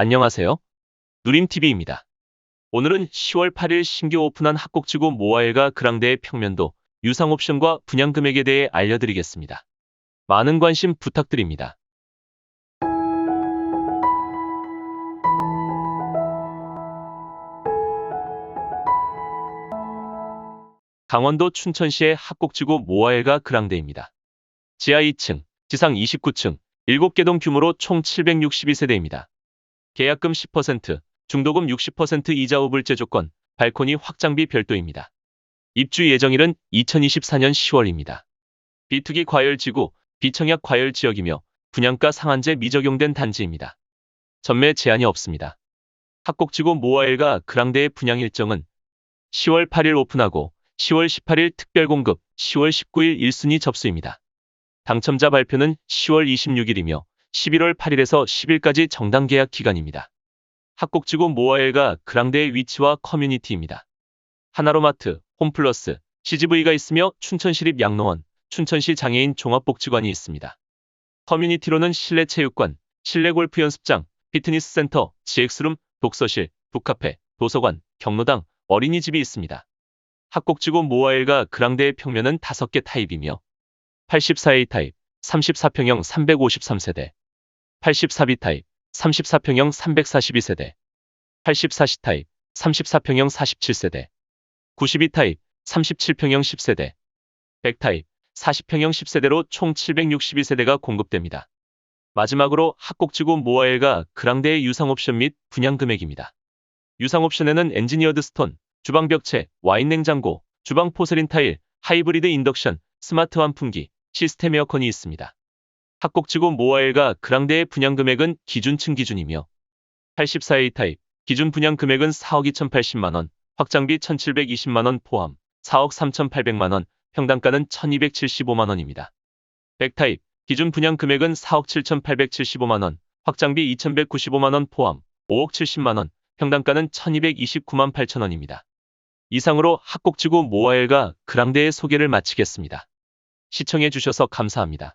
안녕하세요. 누림TV입니다. 오늘은 10월 8일 신규 오픈한 학곡지구 모아일가 그랑대의 평면도, 유상 옵션과 분양 금액에 대해 알려드리겠습니다. 많은 관심 부탁드립니다. 강원도 춘천시의 학곡지구 모아일가 그랑대입니다. 지하 2층, 지상 29층, 7개 동 규모로 총 762세대입니다. 계약금 10%, 중도금 60% 이자 후불제 조건, 발코니 확장비 별도입니다. 입주 예정일은 2024년 10월입니다. 비투기 과열지구, 비청약 과열 지역이며 분양가 상한제 미적용된 단지입니다. 전매 제한이 없습니다. 학곡지구 모아일가 그랑대의 분양 일정은 10월 8일 오픈하고 10월 18일 특별 공급, 10월 19일 1순위 접수입니다. 당첨자 발표는 10월 26일이며 11월 8일에서 10일까지 정당 계약 기간입니다. 학곡지구 모아일가 그랑대의 위치와 커뮤니티입니다. 하나로마트, 홈플러스, CGV가 있으며 춘천시립 양로원, 춘천시 장애인 종합복지관이 있습니다. 커뮤니티로는 실내 체육관, 실내 골프 연습장, 피트니스 센터, GX룸, 독서실, 북카페, 도서관, 경로당, 어린이집이 있습니다. 학곡지구 모아일가 그랑대의 평면은 5개 타입이며 84A 타입, 34평형 353세대, 84B 타입, 34평형 342세대, 84C 타입, 34평형 47세대, 92 타입, 37평형 10세대, 100 타입, 40평형 10세대로 총 762세대가 공급됩니다. 마지막으로 학곡지구 모아일가 그랑대의 유상 옵션 및 분양 금액입니다. 유상 옵션에는 엔지니어드 스톤, 주방 벽체, 와인 냉장고, 주방 포세린 타일, 하이브리드 인덕션, 스마트 환풍기, 시스템 에어컨이 있습니다. 학곡지구 모아일가 그랑대의 분양 금액은 기준층 기준이며 84A 타입 기준 분양 금액은 4억 2,080만원, 확장비 1,720만원 포함 4억 3,800만원, 평당가는 1,275만원입니다. 100 타입 기준 분양 금액은 4억 7,875만원, 확장비 2,195만원 포함 5억 70만원, 평당가는 1,229만 8천원입니다. 이상으로 학곡지구 모아일가 그랑대의 소개를 마치겠습니다. 시청해 주셔서 감사합니다.